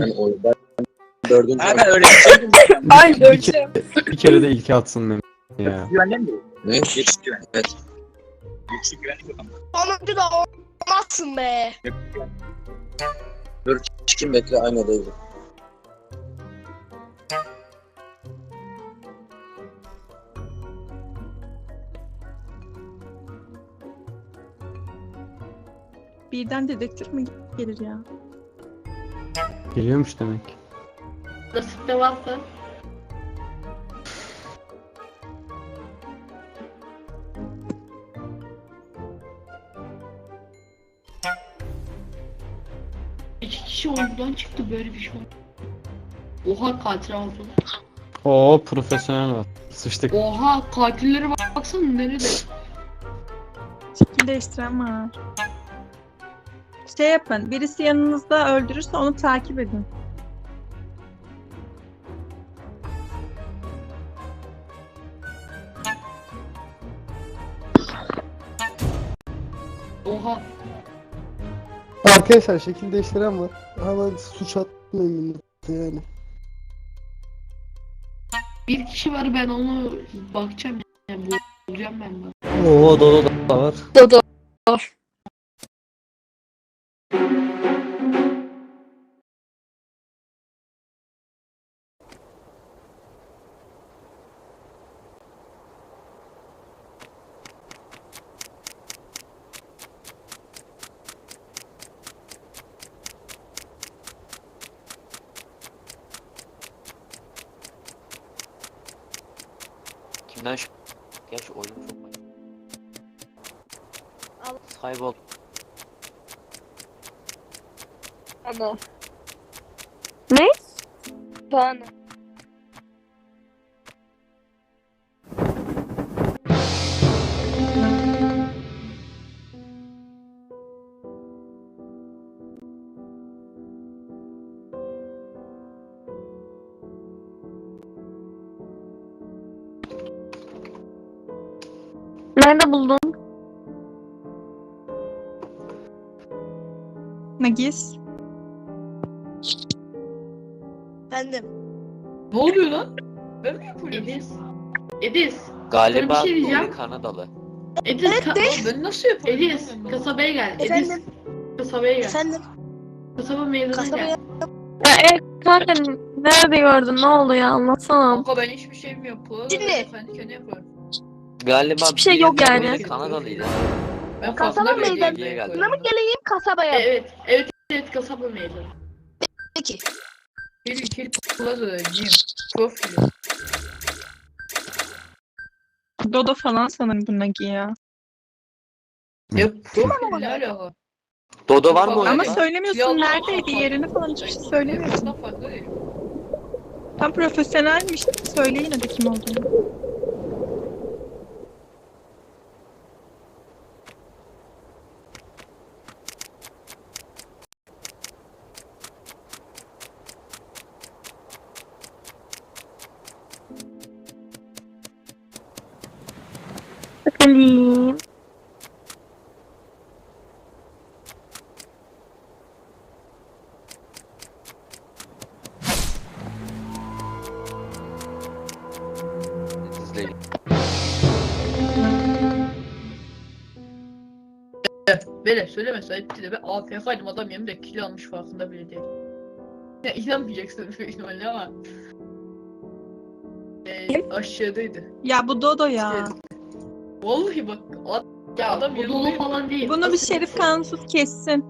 Ben oy ben dördüncü. Ha ben öyle yapacağım. Ay Bir, öleceğim. bir kere de ilki atsın Mehmet ya. Güvenlen mi? Ne? Yüksek güven. Evet. Yüksek güvenlik yok ama. Sonuncu da olmazsın be. Kim bekle aynı odaydı. Birden dedektif mi gelir ya? Geliyormuş demek. Nasipte varsa. İki kişi oyundan çıktı böyle bir şey oldu. Oha katil oldu. Oo profesyonel var. Sıçtık. Oha katillere bak baksana nerede? Şekil değiştiren var. Şey yapın. Birisi yanınızda öldürürse onu takip edin. Oha Arkadaşlar şekil değiştiren var. Hemen suç atmayın yani. bir kişi var ben onu bakacağım yani bulacağım ben bunu. Oo Dodo da var. Dodo. Kimden Ana. Ne? Bana. Nerede buldun? Nagis. Efendim. Ne oluyor lan? Ben mi yapıyorum? Edis. Edis. Galiba Sana bir şey diyeceğim. Kanadalı. Edis. ka- Ben nasıl yapıyorum? Edis. Kasabaya gel. Efendim? Kasabaya gel. Efendim. Kasaba meydanına Kasabaya- gel. Kanka nerede gördün? Ne oldu ya? Anlatsana. Kanka ben hiçbir şey mi yapıyorum? Şimdi. Kendi kendine yapıyorum. Galiba Hiçbir şey yok yani. Nuri Kanadalıydı. Ben Kasaba farkında bile değilim. Meydanına mı geleyim kasabaya? Evet. Evet. Evet kasaba meydanı. Peki. Kill kill plaza gym. Profil. Dodo falan sanırım bu Nagi ya. Ya profil ne alaka? Dodo var mı Ama Ama oyunda? söylemiyorsun neredeydi yerini falan hiçbir şey söylemiyorsun. Tam profesyonelmiş. Söyleyin hadi kim olduğunu. Bakalım. İzleyin. Böyle söyleme sahipti de ben AFK'ydım adam yemin kill almış farkında bile değil. Ya inanmayacaksın büyük ihtimalle ama. Ee, aşağıdaydı. Ya bu Dodo ya. Vallahi bak ad- Ya Adam bu dolu falan değil. Bunu bir şerif kansız kessin.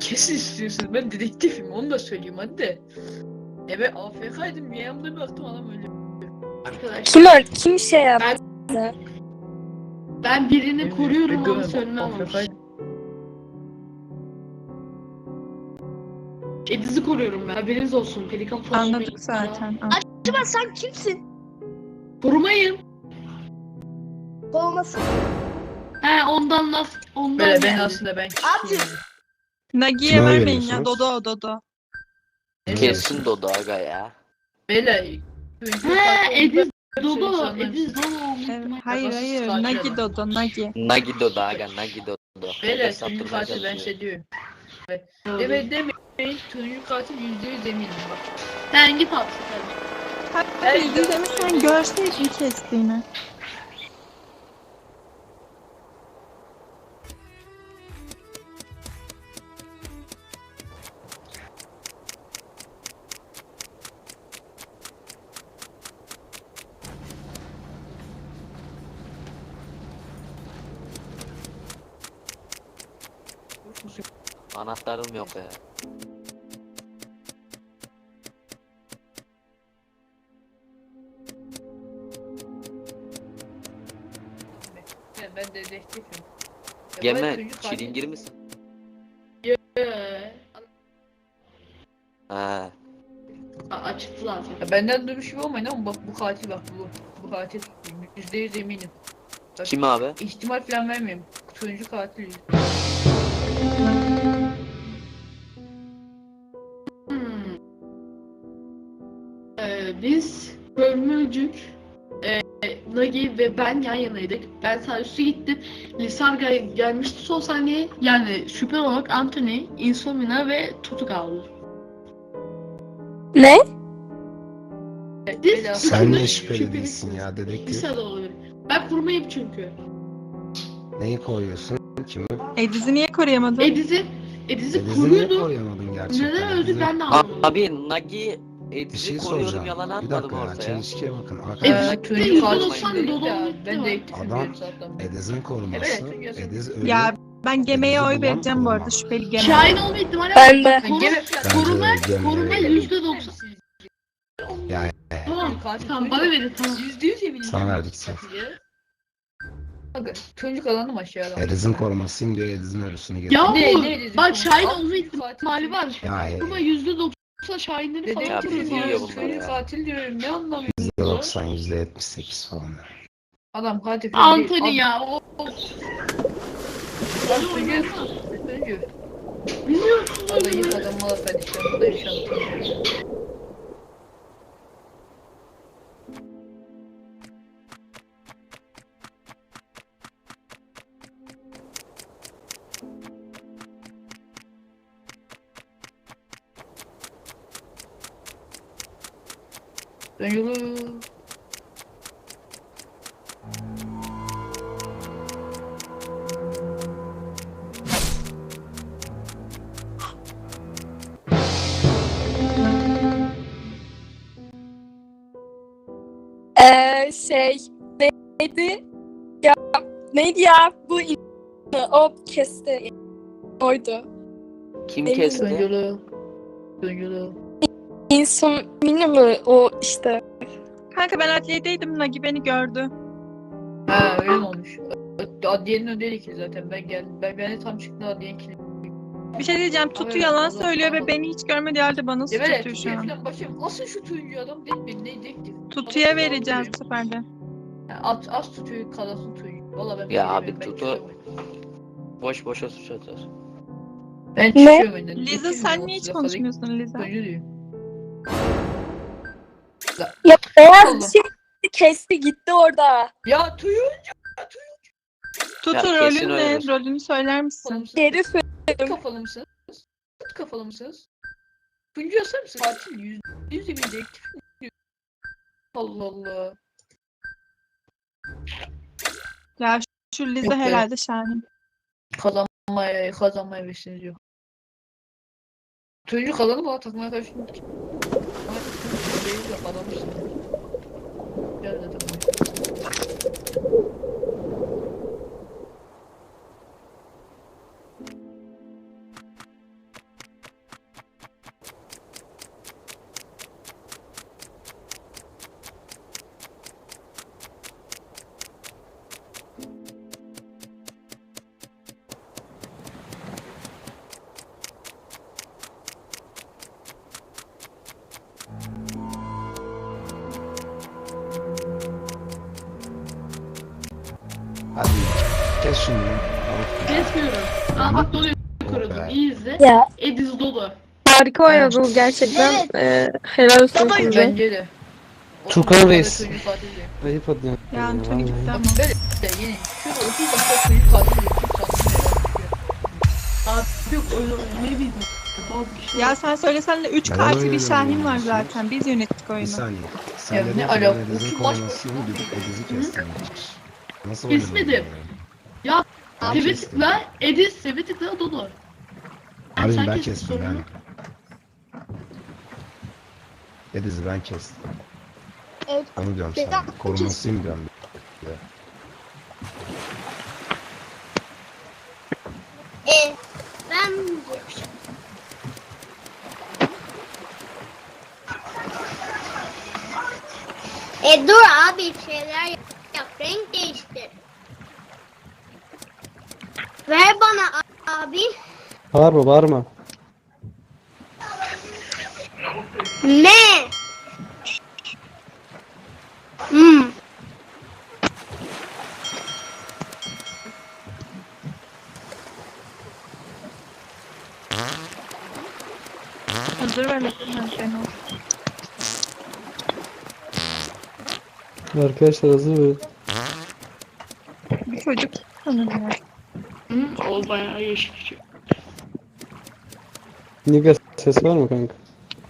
kesin istiyorsun. Ben dedektifim onu da söyleyeyim hadi de. E ben AFK'ydım bir yanımda baktım adam öyle. Arkadaşlar Kim öl? Kim şey yaptı? ben birini Yemin koruyorum ama ben söylemem. Ediz'i koruyorum ben. Haberiniz olsun. Pelikan. Anladık zaten. Acaba sen kimsin? Korumayın. Olmasın. He ondan laf. Ondan Böyle ben aslında ben Abi. Nagi'ye Kime vermeyin ya. veriyorsunuz? Dodo Dodo. Kesin Dodo aga ya. Böyle He Ediz Dodo. Ediz Dodo. Evet, hayır Nasıl hayır. saçma Nagi. Dodo. Nagi. Nagi Dodo aga Nagi Dodo. Böyle sattırmaya katil ben şey diyorum. Deme demeyin turuncu katil yüzde yüz eminim bak. Sen git at. Hatta bildiğin demiş sen görseydin kestiğini. Anahtarım yok ya. Ben, ben dedektifim. Ya katil- çilingir misin? Ee, Ha. a- açıktı zaten. Ya benden duymuş gibi olmayın ama bak bu katil bak bu. Bu katil. Yüzde yüz eminim. Bak, Kim abi? İhtimal falan vermeyeyim. Turuncu katil. Biz Bölmülcük, e, Nagi ve ben yan yanaydık. Ben sağ üstü gittim. Lisarga gelmişti son saniye. Yani şüphe olarak Anthony, Insomnia ve Tutu kaldı. Ne? Biz Sen Sen şüpheli- değilsin ya dedektif? sene olabilir. Ben kurmayayım çünkü. Neyi koyuyorsun? Kimi? Ediz'i niye koruyamadın? Ediz'i, Ediz'i Ediz'i niye koruyamadın gerçekten? Neden öldü Ediz'i- ben de anlamadım. Abi Nagi Bir şey soracağım. yalan Bir dakika ya. Çelişkiye bakın. Arkadaşlar dolu ya, olmuş Ben dedektifim Adam-. Ediz'in koruması. Evet, Ediz ölü. Ya ben Geme'ye oy vereceğim bu arada şüpheli Geme. Şahin olma ihtimali Ben de. Koruma, koruma yüzde doksan. Ya Tamam, tamam bana verin tamam. Yüzde yüz eminim. Sana verdik sen. çocuk alanım aşağıda. Ediz'in korumasıyım diyor. Ediz'in ölüsünü getir. Ya Ne- bu, ne bak Al, olma ihtimali var. Ya Koruma yüzde doksan Şahinleri falan Dedektif biliyor ya. bunları Çocuk ya. katil diyorum ne anlamıyorsun? ya? %90, %78 falan. Adam katil falan. Anthony ya. O, o. Adam Turuncu. Turuncu. Bilmiyorum. Vallahi adam mala ben işte. Burada yaşadım. Dön yolu. Ee, şey neydi? Ya neydi ya? Bu in- o kesti. Oydu. Kim Dön kesti? yolu. Dön mini mi o işte? Kanka ben adliyedeydim Nagi beni gördü. Ha öyle mi olmuş? Adliyenin önündeydi ki zaten. Ben geldim. Ben, ben de tam çıktım adliyenin kilidi. Bir şey diyeceğim Tutu Evet, yalan söylüyor ve beni hiç görmedi halde bana suç Evet, atıyor şu an. falan başım. Asıl şu turuncu adam değil mi? Ne dedektif? Tutu'ya yalan bu sefer de. at, az tutuyor, kalasın turuncu. Valla ben Ya böyle abi, ben Tutu- çıkıyorum. Boş boşa suç atar. Ben Ne? çıkıyorum önden. Liza Geçiyorum sen niye hiç 30'a kadar konuşmuyorsun Liza? Turuncu diyor. Ya beyaz şey kesti gitti orada. Ya turuncu Tutu Ya kesin rolün ne? Rolünü söyler misin? mısınız? Geri Kıt kafalı mısınız? Kıt kafalı mısınız? Turuncu yazar mısın? Katil yüz, yüz mi? Allah Allah. Ya şu Liza Yok be. herhalde Şahin. Kazanmaya, kazanmaya hevesiniz yok. Turuncu kazanı bana takmaya karşı Ama değil yok adammışsın. Gel dedim. Hadi kes şunu. Kesmiyorum. Aa bak Dodo'yu korudum. be. İyi izle. Ya Ediz Dodo. Harika oynadınız gerçekten. Ee, helal olsun size. Bence Otuz Reis. Ayıp ediyorsun. Ya Anthony gitti Bak ama. böyle de yine şurada 30 dakika turuncu katil diyor. Kim sattı Abi yok öyle ne bileyim. Bazı kişiler- Ya sen söylesen de 3 Ben katil bir Şahin var yani. zaten. Biz yönettik Bir oyunu. saniye. Ya ne dedin ki alaka? ben Ediz'in Şu baş Ediz'i kestim. Nasıl Kesmedim. Ya, Seve tıkla, Edis, Seve tıkla, Dodo. Abim sen ben kestim ben. Ediz'i ben kestim. Evet. Onu diyorum Ben- sana. Korumasıyım diyorum. E, ben E dur abi şeyler yap, Ver bana abi. Bağırma bağırma. Ne? Hmm. Vermesin ben seni. Arkadaşlar hazır verin. Bir çocuk sanırım. Hı, o bayağı yeşil. Niga ses var mı kanka?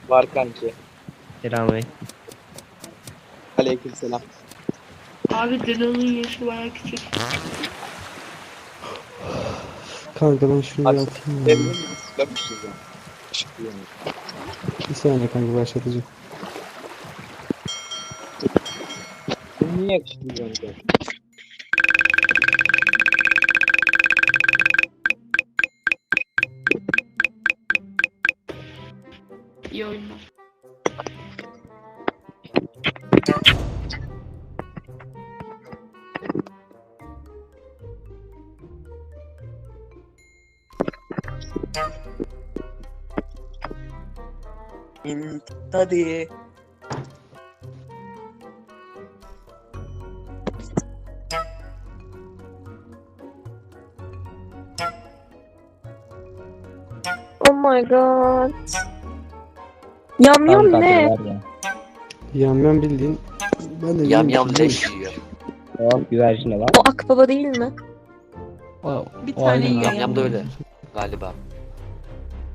Var kanki. Selam Bey. Aleyküm selam. Abi Dilan'ın yaşı bayağı küçük. Kanka ben şunu Hadi. bir atayım ya. Sıkmışız ya. Işıklı. Bir saniye kanka başlatacağım. Niye yakıştırıyorsun kanka? Hadi. Oh my god. Yam yam ne? Yam yam bildiğin. Ben de Yam yam leş yiyor. güvercine var. O akbaba değil mi? Aa, Bir o tane aynen yiyor. Yam yam da öyle. Galiba.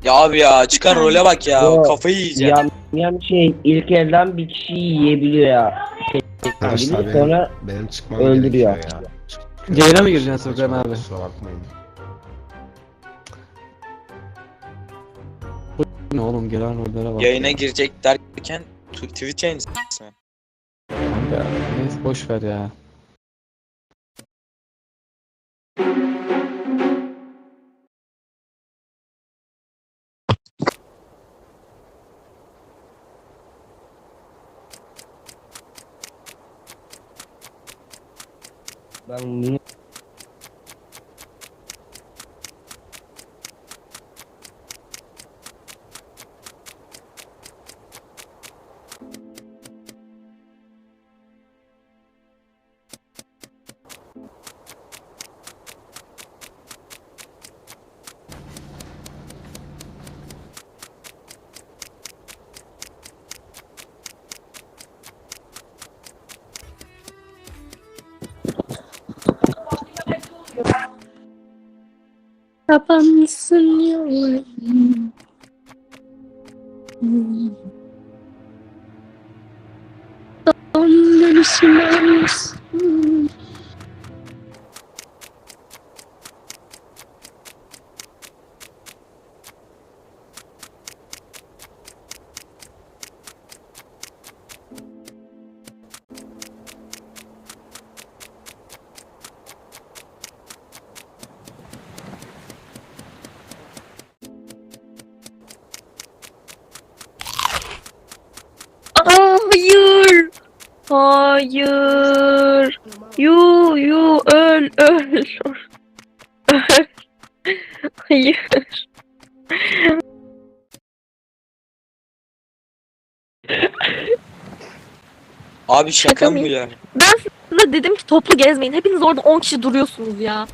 Ya abi ya çıkan role bak ya. Yo. Kafayı yiyeceğim. Yam yam şey ilk elden bir kişi yiyebiliyor ya. Şey, Arkadaşlar benim, sonra benim çıkmam öldürüyor. gerekiyor ya. Yayına mı gireceksin Sokan abi? Kusura bakmayın. Ne oğlum gelen rollere bak. Yayına girecek derken tu- Twitch yayıncısı. Kanka, neyse boş ver ya. um ben bunu Kapansın yollarım. Son Hayır. Yu yu öl öl. Öl. Hayır. Abi şaka mı bu ya? Ben size dedim ki toplu gezmeyin. Hepiniz orada 10 kişi duruyorsunuz ya.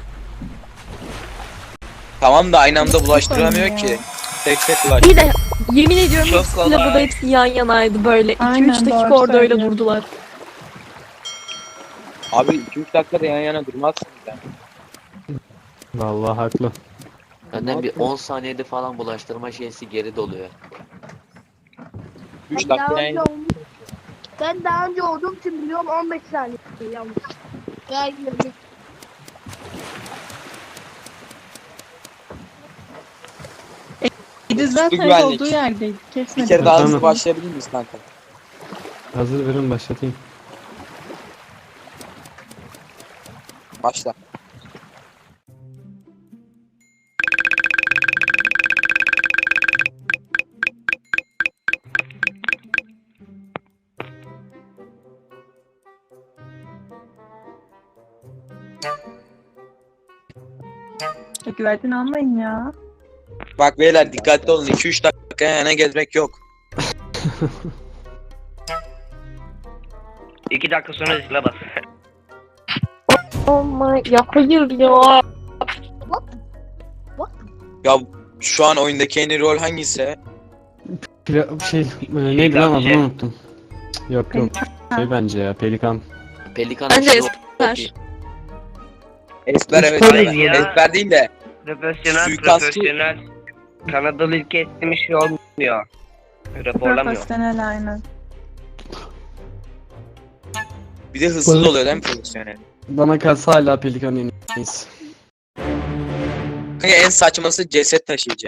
Tamam da aynı anda bulaştıramıyor ki. Tek tek bulaş. İyi de yemin ediyorum Çok hepsiyle kolay. burada hepsi yan yanaydı böyle. 2-3 Aynen, dakika doğru orada öyle söylüyorsun. durdular. Abi 2-3 dakikada yan yana durmazsın sen. Vallahi haklı. Benden bir 10 saniyede falan bulaştırma şeysi geri doluyor. 3 dakika yani. Ben daha önce olduğum için biliyorum 15 saniye yanlış. Gel gidelim. Ediz zaten güvenlik. olduğu yerdeydi. Bir kere daha hızlı başlayabilir miyiz kanka? Hazır verin başlatayım. Başla. Güvercin almayın ya. Bak beyler dikkatli olun 2-3 dakika yana gezmek yok. 2 dakika sonra zile bas. Oh my ya hayır ya. Ya şu an oyundaki en iyi rol hangisi? Pila- şey e, neydi lan adını unuttum. Yok yok. Şey bence ya Pelikan. Pelikan Bence aşırı esmer. çok iyi. Esper evet. Ya. Esper değil de. Profesyonel Suikastçı- profesyonel. Kanadalı ülke istemiş şey olmuyor. Raporlamıyor. Profesyonel aynen. Bir de hızsız oluyor değil mi profesyonel? Bana kalsa hala Pelikan en iyisi. Kanka en saçması ceset taşıyıcı.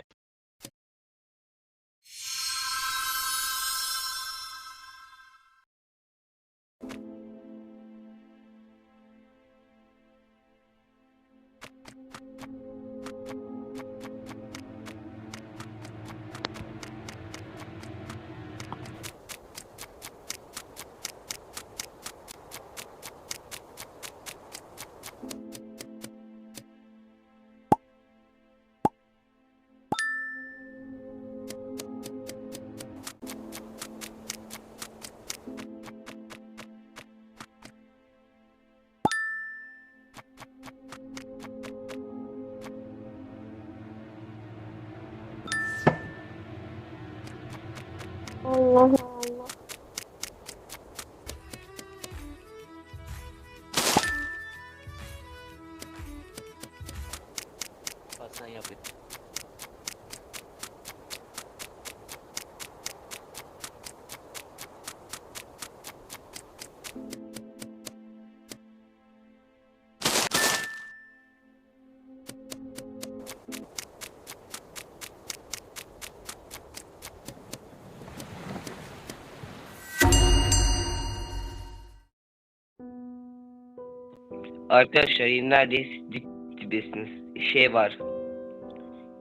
Arkadaşlar yine neredeyiz? Dip dibesiniz. Şey var.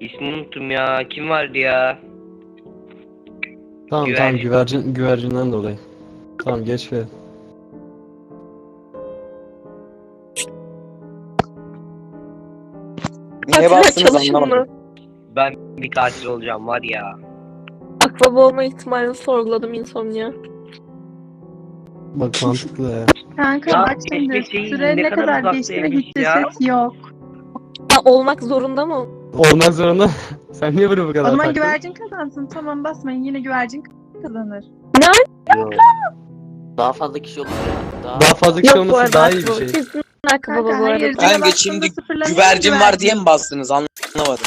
İsmini unuttum ya. Kim vardı ya? Tamam Güvercin. tamam güvercin güvercinden dolayı. Tamam geç ver. Niye Katil bastınız çalışın anlamadım. Ben bir katil olacağım var ya. Akraba olma ihtimalini sorguladım insomnia. Bak mantıklı ya. Kanka Ya, bak şimdi keşke süre ne ne kadar kadar geçti ve uzaktaymış hiç ya. ceset yok. Ha, olmak zorunda mı? Olmak zorunda. Sen niye bunu bu O kadar zaman taktın? güvercin kazansın. Tamam basmayın yine güvercin kazanır. Yok. Daha fazla kişi olur ya. Daha, Daha fazla kişi Yok bu olması arada daha iyi bir şey. Kesin Kanka bu hayır. arada. zile Kanka bastığında şimdi sıfırlanıyor Güvercin var diye mi bastınız anlamadım.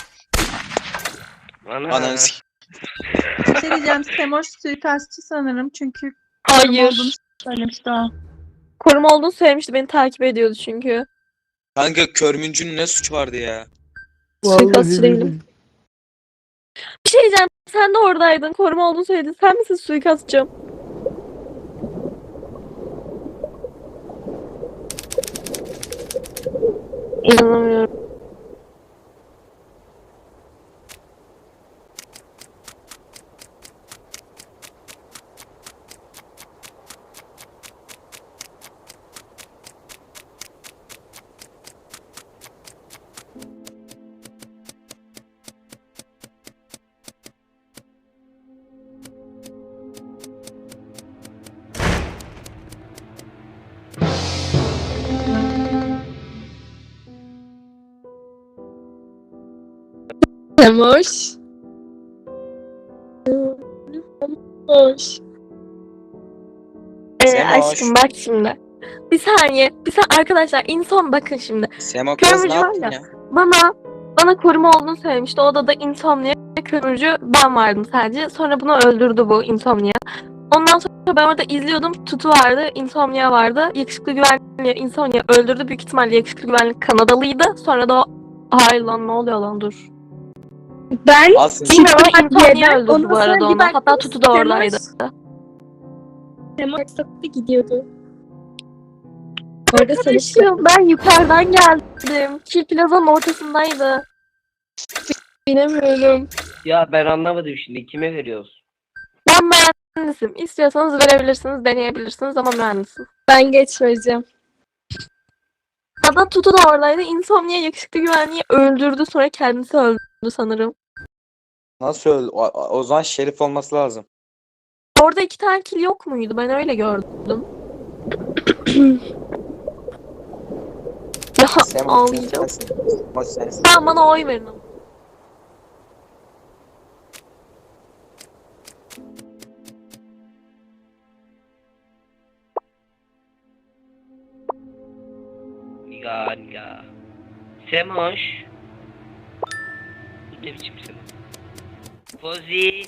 Ana. Ananı s- Bir şey diyeceğim. Semoş suikastçı sanırım çünkü Hayır. Söylemişti o. Koruma olduğunu söylemişti. Beni takip ediyordu çünkü. Kanka körmüncünün ne suçu vardı ya? Suikastçı değilim. Bir şey diyeceğim. Sen de oradaydın. Koruma olduğunu söyledin. Sen misin suikastçı? İnanamıyorum. Semoş. Semoş. Ee, aşkım bak şimdi. Bir saniye. Bir saniye arkadaşlar insan bakın şimdi. Semo kız ne var yaptın ya. ya? Bana bana koruma olduğunu söylemişti. O odada insomnia, kömürcü ben vardım sadece. Sonra bunu öldürdü bu insomnia. Ondan sonra ben orada izliyordum. Tutu vardı, insomnia vardı. Yakışıklı güvenli insomnia öldürdü. Büyük ihtimalle yakışıklı güvenli Kanadalıydı. Sonra da o... Hayır lan ne oluyor lan dur. Ben Aslında Diğerden öldürdü ondan bu arada onu. Hatta Tutu da oradaydı. Semaksat'ta gidiyordu. Orada Arkadaşım ben yukarıdan geldim. Kill Plaza'nın ortasındaydı. Bilemiyorum. Ya ben anlamadım şimdi kime veriyoruz? Ben mühendisim. İstiyorsanız verebilirsiniz, deneyebilirsiniz ama mühendisim. Ben geç vereceğim. Hatta Tutu da oradaydı. Insomnia yakışıklı güvenliği öldürdü. Sonra kendisi öldü sanırım. nasıl öldü? O, o zaman şerif olması lazım. Orada iki tane kill yok muydu? Ben öyle gördüm. ya Sen ağlayacağım. Maç sensin. Sen bana oy verin ama. Ya ya. Semoş. Bu ne biçim Semoş? Fozi,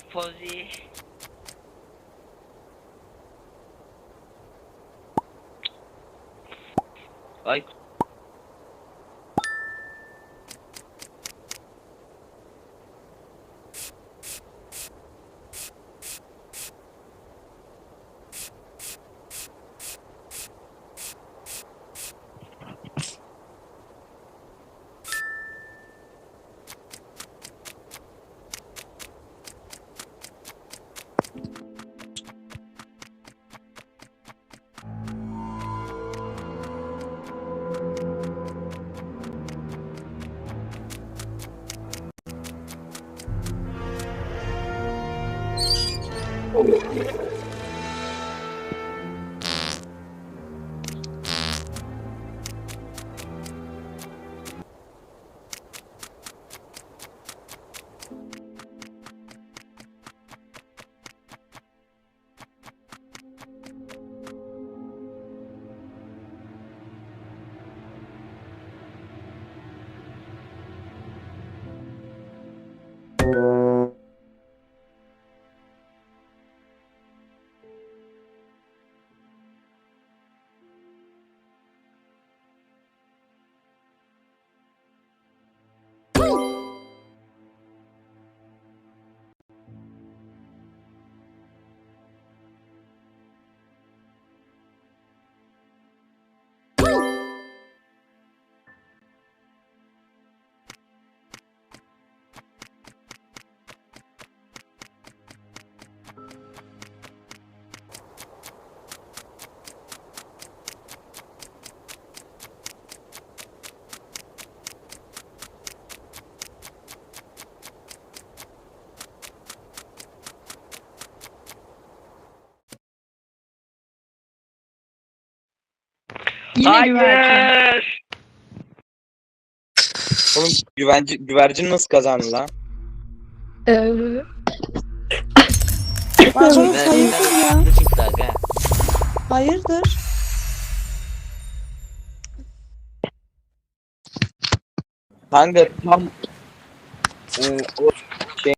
Ay Yine güvercin. Hayır. Oğlum güvenci, güvercin nasıl kazandı lan? Ee, Ben- hayırdır ya? Ne çıktı aga? Hayırdır? Kanka tam e, o